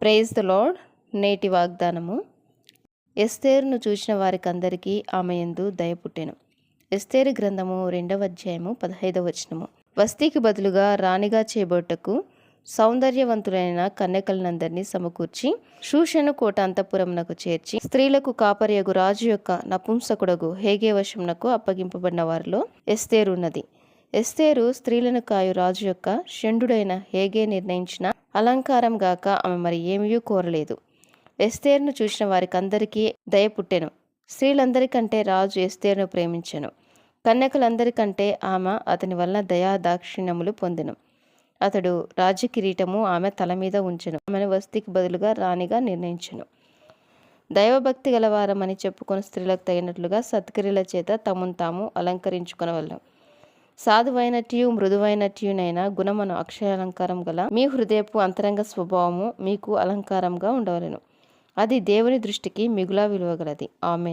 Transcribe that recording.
Praise the lord నేటి వాగ్దానము. ఎస్తేరును చూసిన వారికందరికీ ఆమె ఎందు దయ పుట్టెను. ఎస్తేరు గ్రంథము రెండవ అధ్యాయము పదహైదవ వచనము. వస్తీకి బదులుగా రాణిగా చేబోటకు సౌందర్యవంతులైన కన్యకలనందరినీ సమకూర్చి శూషను కోట అంతఃపురమునకు చేర్చి స్త్రీలకు కాపరియగు రాజు యొక్క నపుంసకుడగు హేగే వశమునకు అప్పగింపబడిన వారిలో ఎస్తేరు ఉన్నది. ఎస్తేరు స్త్రీలను కాయు రాజు యొక్క షండుడైన హేగే నిర్ణయించిన అలంకారం గాక ఆమె మరి ఏమీ కోరలేదు. ఎస్తేర్ను చూసిన వారికందరికీ దయ పుట్టెను. స్త్రీలందరికంటే రాజు ఎస్తేర్ను ప్రేమించెను. కన్యకలందరికంటే ఆమె అతని వలన దయా దాక్షిణ్యములు పొందెను. అతడు రాజ్య కిరీటము ఆమె తల మీద ఉంచెను. ఆమెను వస్తికి బదులుగా రాణిగా నిర్ణయించెను. దైవభక్తి గలవారమని చెప్పుకొని స్త్రీలకు తగినట్లుగా సత్క్రియల చేత తమను తాము అలంకరించుకునవలం సాధువైనట్యు మృదువైనట్యునైన గుణమును అక్షయాలంకారం గల మీ హృదయపు అంతరంగ స్వభావము మీకు అలంకారంగా ఉండవలెను. అది దేవుని దృష్టికి మిగులా విలువగలది. ఆమె